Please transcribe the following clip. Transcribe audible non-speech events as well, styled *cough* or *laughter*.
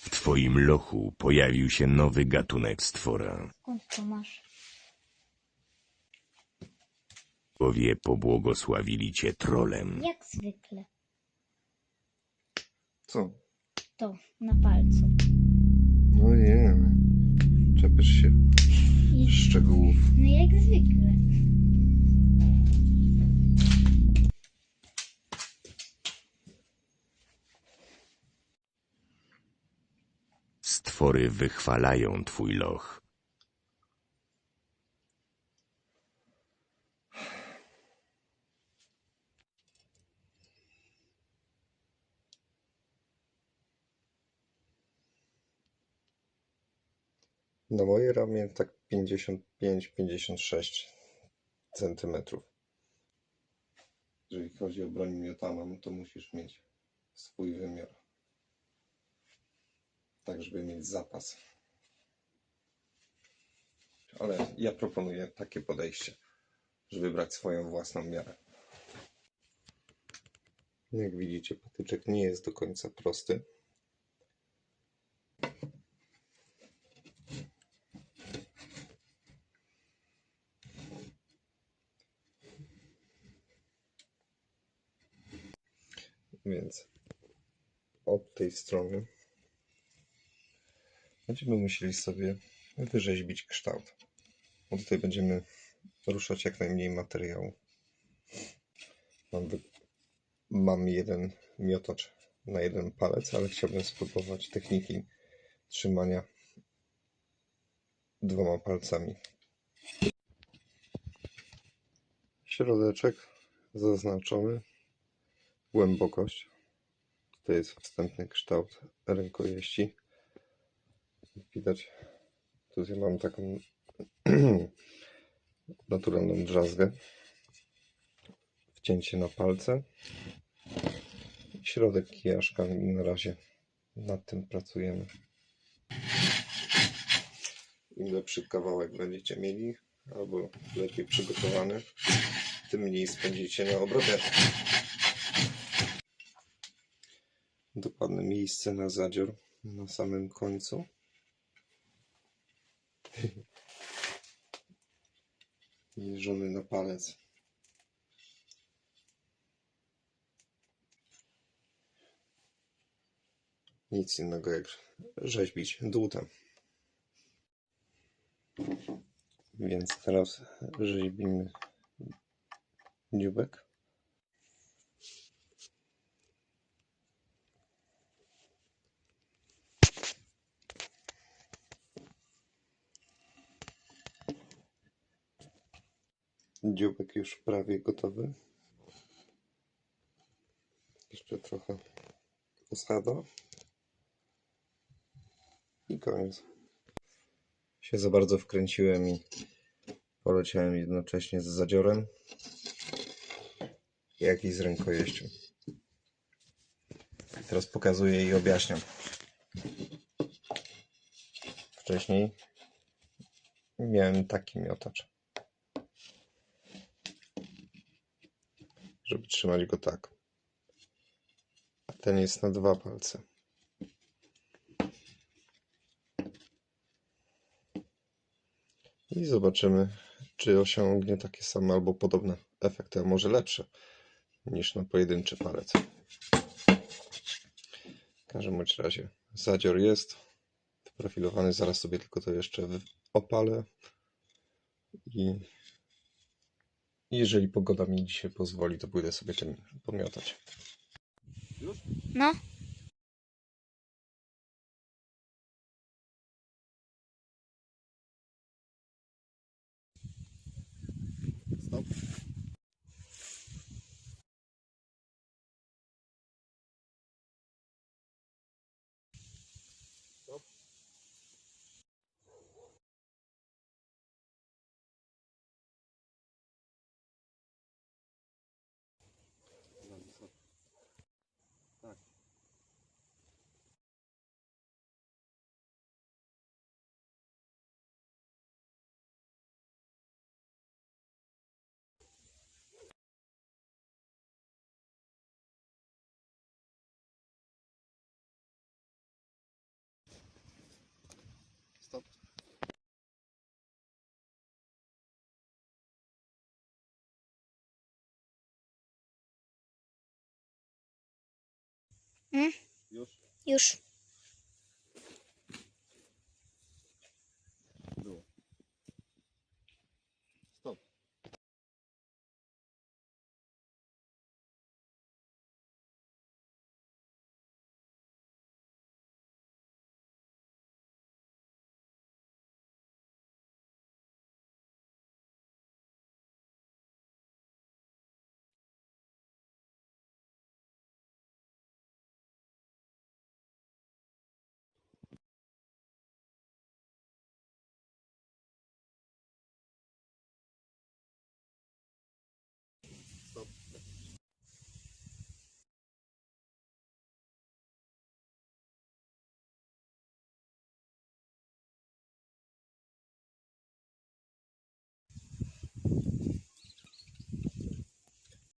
W twoim lochu pojawił się nowy gatunek stwora. Skąd to masz? Bogowie pobłogosławili cię trolem. Jak zwykle. Co? To, na palcu. No nie wiem. Czepiesz się I, szczegółów. no jak zwykle. Stwory wychwalają twój loch. Na moje ramię tak 55-56 centymetrów. Jeżeli chodzi o broń miotaną, to musisz mieć swój wymiar. Tak, żeby mieć zapas. Ale ja proponuję takie podejście, żeby wybrać swoją własną miarę. Jak widzicie, patyczek nie jest do końca prosty. Więc od tej strony będziemy musieli sobie wyrzeźbić kształt. Bo tutaj będziemy ruszać jak najmniej materiału. Mam. Mam jeden miotacz na jeden palec, ale chciałbym spróbować techniki trzymania dwoma palcami. Środeczek zaznaczony głębokość. Tutaj jest wstępny kształt rękojeści. Jak widać, tutaj mam taką *clears throat* naturalną drzazgę. Wcięcie na palce. Środek kijaszka i na razie nad tym pracujemy. Im lepszy kawałek będziecie mieli, albo lepiej przygotowany, tym mniej spędzicie na obrabianiu. dokładne miejsce na zadzior na samym końcu. Mierzony na palec. Nic innego jak rzeźbić dłutem. Więc teraz rzeźbimy dziubek. Dzióbek już prawie gotowy. Jeszcze trochę osada. I koniec. Się za bardzo wkręciłem i poleciałem jednocześnie z zadziorem, jak i z rękojeścią. Teraz pokazuję i objaśniam. Wcześniej miałem taki miotacz. Żeby trzymać go tak. A ten jest na dwa palce. I zobaczymy, czy osiągnie takie same albo podobne efekty, a może lepsze niż na pojedynczy palec. W każdym bądź razie zadzior jest wyprofilowany. Zaraz sobie tylko to jeszcze opalę i jeżeli pogoda mi dzisiaj pozwoli, to pójdę sobie tym pomiotać. No. Mm? Już? Już.